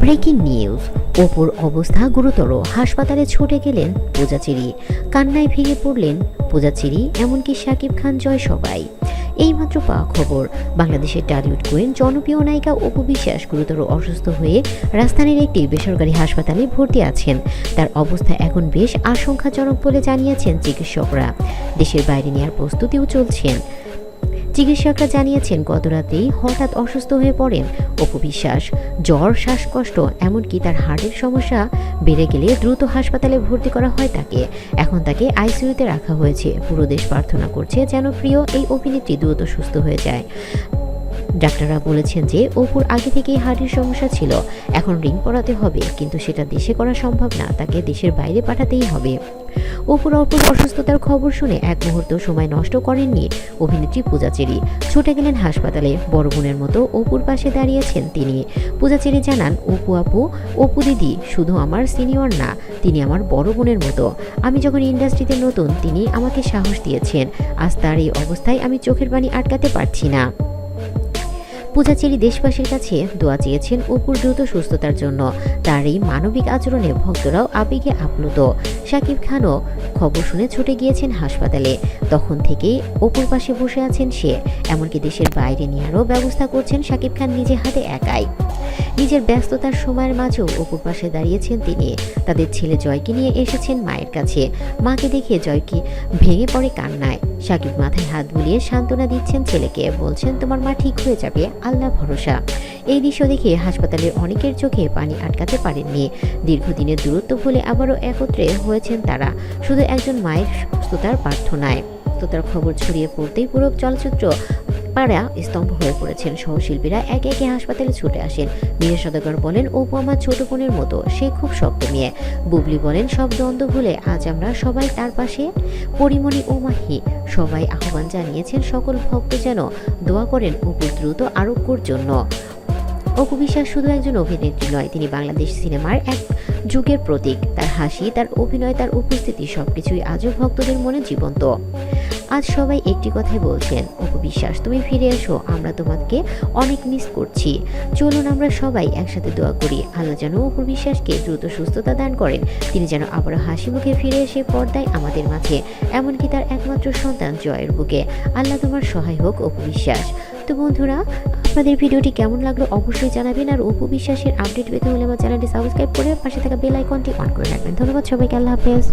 Breaking news. অপুর অবস্থা গুরুতর। হাসপাতালে ছুটে গেলেন পূজাচেরি। কান্নায় ভেঙে পড়লেন পূজাচেরি, এমনকি শাকিব খান জয় সবাই। এইমাত্র পাওয়া খবর, বাংলাদেশের টালিউড কুইন, জনপ্রিয় নায়িকা অপু বিশ্বাস গুরুতর অসুস্থ হয়ে রাজধানীর একটি বেসরকারি হাসপাতালে ভর্তি আছেন। তার অবস্থা এখন বেশ আশঙ্কাজনক বলে জানিয়েছেন চিকিৎসকরা। দেশের বাইরে নেওয়ার প্রস্তুতিও চলছেন চিকিৎসকরা জানিয়েছেন গত রাতেই হঠাৎ অসুস্থ হয়ে পড়েন অপু বিশ্বাস। জ্বর, শ্বাসকষ্ট, এমনকি তার হার্টের সমস্যা বেড়ে গেলে দ্রুত হাসপাতালে ভর্তি করা হয় তাকে। এখন তাকে আইসিইউতে রাখা হয়েছে। পুরো দেশ প্রার্থনা করছে যেন প্রিয় এই অভিনেত্রী দ্রুত সুস্থ হয়ে যায়। ডাক্তাররা বলেছেন যে অপুর আগে থেকেই হার্টের সমস্যা ছিল। এখন রিং পরাতে হবে, কিন্তু সেটা দেশে করা সম্ভব না, তাকে দেশের বাইরে পাঠাতেই হবে। অপুর অপুর অসুস্থতার খবর শুনে এক মুহূর্ত সময় নষ্ট করেননি অভিনেত্রী পূজাচেরি ছুটে গেলেন হাসপাতালে। বড় বোনের মতো অপুর পাশে দাঁড়িয়েছেন তিনি। পূজাচেরি জানান, অপু, আপু, অপু দিদি, শুধু আমার সিনিয়র না, তিনি আমার বড় বোনের মতো। আমি যখন ইন্ডাস্ট্রিতে নতুন, তিনি আমাকে সাহস দিয়েছেন। আজ তার এই অবস্থায় আমি চোখের পানি আটকাতে পারছি না। পূজাচেরি দেশবাসীর কাছে দোয়া চেয়েছেন অপুর দ্রুত সুস্থতার জন্য। তার এই মানবিক আচরণে ভক্তরাও আবেগে আপ্লুত। সাকিব খানও খবর শুনে ছুটে গিয়েছেন হাসপাতালে। তখন থেকেই অপুর পাশে বসে আছেন সে। এমনকি দেশের বাইরে নেওয়ারও ব্যবস্থা করছেন শাকিব খান নিজে হাতে একাই। নিজের ব্যস্ততার সময়ের মাঝেও অপুর পাশে দাঁড়িয়েছেন তিনি। তাদের ছেলে জয়কে নিয়ে এসেছেন মায়ের কাছে। মাকে দেখে জয়কে ভেঙে পড়ে কান্নায়। সাকিব মাথায় হাত বুলিয়ে সান্ত্বনা দিচ্ছেন ছেলেকে। বলছেন, তোমার মা ঠিক হয়ে যাবে, আল্লাহ ভরসা। এই দৃশ্য দেখে হাসপাতালের অনেকের চোখে পানি আটকাতে পারেননি। দীর্ঘদিনের দূরত্ব ভুলে আবারও একত্রে হয়েছেন তারা। শুধু একজন মায়ের সুস্থতার প্রার্থনায়। সুস্থতার খবর ছড়িয়ে পড়তেই পুরো চলচ্চিত্র পাড়া স্তম্ভ হয়ে পড়েছেন। সহশিল্পীরা একে একে হাসপাতালে ছুটে আসেন। মীরা সদাগর বলেন, অপু আমার ছোট বোনের মতো, সে খুব শক্ত মেয়ে। বুবলি বলেন, সব দ্বন্দ্ব ভুলে আজ আমরা সবাই তার পাশে। পরিমণি ও মাহি সবাই আহ্বান জানিয়েছেন, সকল ভক্ত যেন দোয়া করেন অপুর দ্রুত আরোগ্যর জন্য। অপু বিশ্বাস শুধু একজন অভিনেত্রী নয়, তিনি বাংলাদেশ সিনেমার এক যুগের প্রতীক। তার হাসি, তার অভিনয়, তার উপস্থিতি সবকিছুই আজও ভক্তদের মনে জীবন্ত। আজ সবাই একটি কথাই বলছেন অপু বিশ্বাস তুমি ফিরে এসো, আমরা তোমাকে অনেক মিস করছি। চলুন আমরা সবাই একসাথে দোয়া করি, আল্লাহ যেন অপু বিশ্বাসকে দ্রুত সুস্থতা দান করেন। তিনি যেন আবারও হাসি মুখে ফিরে এসে পর্দায় আমাদের মাঝে, এমনকি তার একমাত্র সন্তান জয়ের বুকে। আল্লাহ তোমার সহায় হোক অপু বিশ্বাস তো বন্ধুরা আপনাদের ভিডিওটি কেমন লাগল অবশ্যই জানাবেন, আর অপু বিশ্বাসের আপডেট পেতে হলে আমার চ্যানেলটি সাবস্ক্রাইব করে পাশে থাকা বেল আইকনটি অন করে রাখবেন। ধন্যবাদ সবাইকে, আল্লাহ হাফেজ।